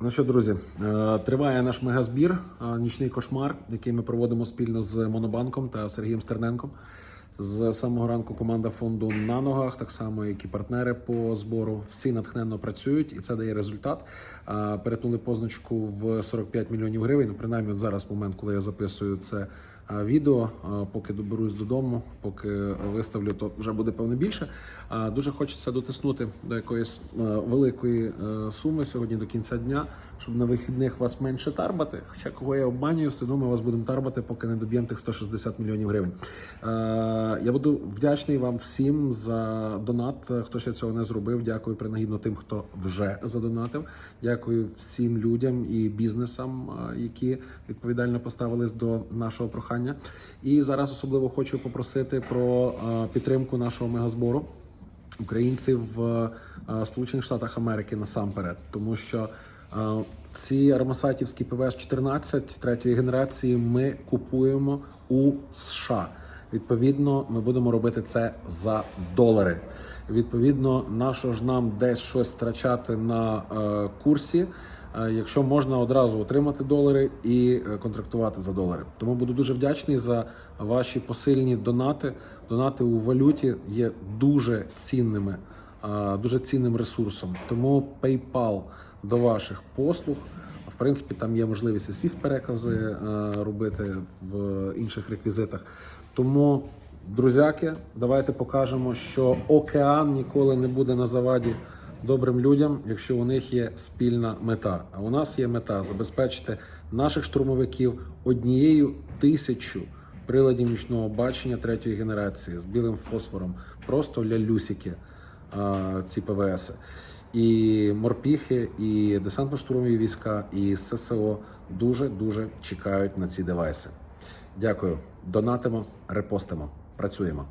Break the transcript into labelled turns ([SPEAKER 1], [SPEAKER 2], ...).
[SPEAKER 1] Ну що, друзі, е, триває наш мегазбір, е, нічний кошмар, який ми проводимо спільно з Монобанком та Сергієм Стерненком. З самого ранку команда фонду на ногах, так само як і партнери по збору. Всі натхненно працюють, і це дає результат. Е, Перетнули позначку в 45 мільйонів гривень. Ну, принаймні, от зараз момент, коли я записую це відео. Е, Поки доберусь додому, поки виставлю, то вже буде певно більше. Е, Дуже хочеться дотиснути до якоїсь е, великої е, суми сьогодні до кінця дня, щоб на вихідних вас менше тарбати. Хоча кого я обманюю, все одно ми вас будемо тарбати, поки не доб'ємо тих 160 мільйонів гривень. Е, Я буду вдячний вам всім за донат. Хто ще цього не зробив, дякую принагідно тим, хто вже задонатив. Дякую всім людям і бізнесам, е, які відповідально поставились до нашого прохання. І зараз особливо хочу попросити про е, підтримку нашого мегазбору українців в е, Сполучених Штатах Америки насамперед, тому що е, ці армасатівські ПВС 14 третьої генерації ми купуємо у США. Відповідно, ми будемо робити це за долари. Відповідно, нащо ж нам десь щось втрачати на е, курсі, якщо можна одразу отримати долари і е, контрактувати за долари. Тому буду дуже вдячний за ваші посильні донати. Донати у валюті є дуже цінними, е, дуже цінним ресурсом. Тому PayPal до ваших послуг. В принципі, там є можливість і SWIFT перекази е, робити в інших реквізитах. Тому, друзяки, давайте покажемо, що океан ніколи не буде на заваді добрим людям, якщо у них є спільна мета. А у нас є мета забезпечити наших штурмовиків однією тисячу приладів нічного бачення третьої генерації з білим фосфором. Просто лялюсики ці ПВС. І морпіхи, і десантно-штурмові війська, і ССО дуже дуже чекають на ці девайси. Дякую. Донатимо, репостимо, працюємо.